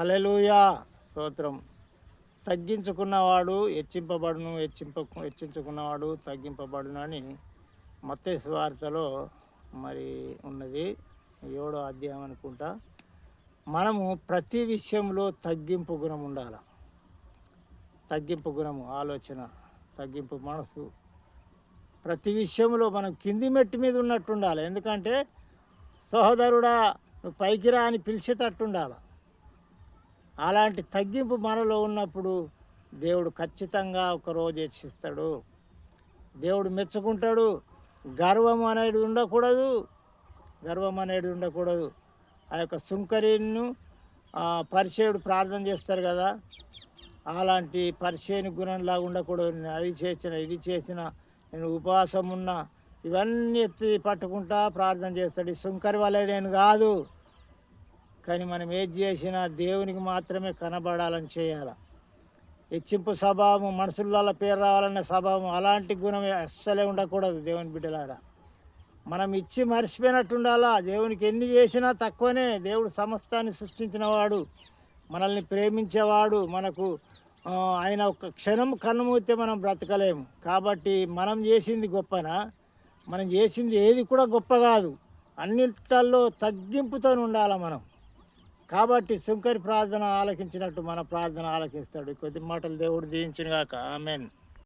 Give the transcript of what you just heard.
హలలుయా స్తోత్రం. తగ్గించుకున్నవాడు హెచ్చింపబడును హెచ్చింప హెచ్చించుకున్నవాడు తగ్గింపబడును అని మత్తయి వార్తలో మరి ఉన్నది. ఏడో అధ్యాయం అనుకుంటా. మనము ప్రతి విషయంలో తగ్గింపు గుణం ఉండాలి. తగ్గింపు గుణము ఆలోచన తగ్గింపు మనసు. ప్రతి విషయంలో మనం కింది మెట్టు మీద ఉన్నట్టు ఉండాలి ఎందుకంటే సహోదరుడా నువ్వు పైకి రా అని పిలిచేటట్టు ఉండాలి అలాంటి తగ్గింపు మనలో ఉన్నప్పుడు దేవుడు ఖచ్చితంగా ఒక రోజు హెచ్చిస్తాడు దేవుడు మెచ్చుకుంటాడు. గర్వం అనేది ఉండకూడదు. గర్వం అనేది ఉండకూడదు. ఆ యొక్క సుంకరిను పరిచయుడు ప్రార్థన చేస్తారు కదా. అలాంటి పరిచయని గుణంలాగా ఉండకూడదు. నేను అది చేసిన ఇది చేసిన నేను ఉపవాసం ఉన్నా ఇవన్నీ ఎత్తి పట్టుకుంటా ప్రార్థన చేస్తాడు. ఈ సుంకరి వల్లే నేను కాదు. కానీ మనం ఏది చేసినా దేవునికి మాత్రమే కనబడాలని చేయాలి. హెచ్చింపు స్వభావం మనుషులలో పేరు రావాలనే స్వభావం అలాంటి గుణం అస్సలే ఉండకూడదు దేవుని బిడ్డలారా. మనం ఇచ్చి మర్చిపోయినట్టు ఉండాలా దేవునికి ఎన్ని చేసినా తక్కువనే. దేవుడు సమస్తాన్ని సృష్టించినవాడు మనల్ని ప్రేమించేవాడు మనకు ఆయన ఒక క్షణం కన్నుమూతే మనం బ్రతకలేము. కాబట్టి మనం చేసింది గొప్పనా? మనం చేసింది ఏది కూడా గొప్ప కాదు. అన్నింటిలో తగ్గింపుతో ఉండాలి మనం. కాబట్టి శంకరి ప్రార్థన ఆలకించినట్టు మన ప్రార్థన ఆలకిస్తాడు. కొద్ది మాటలు దేవుడు దీవించినగాక. ఆమెన్.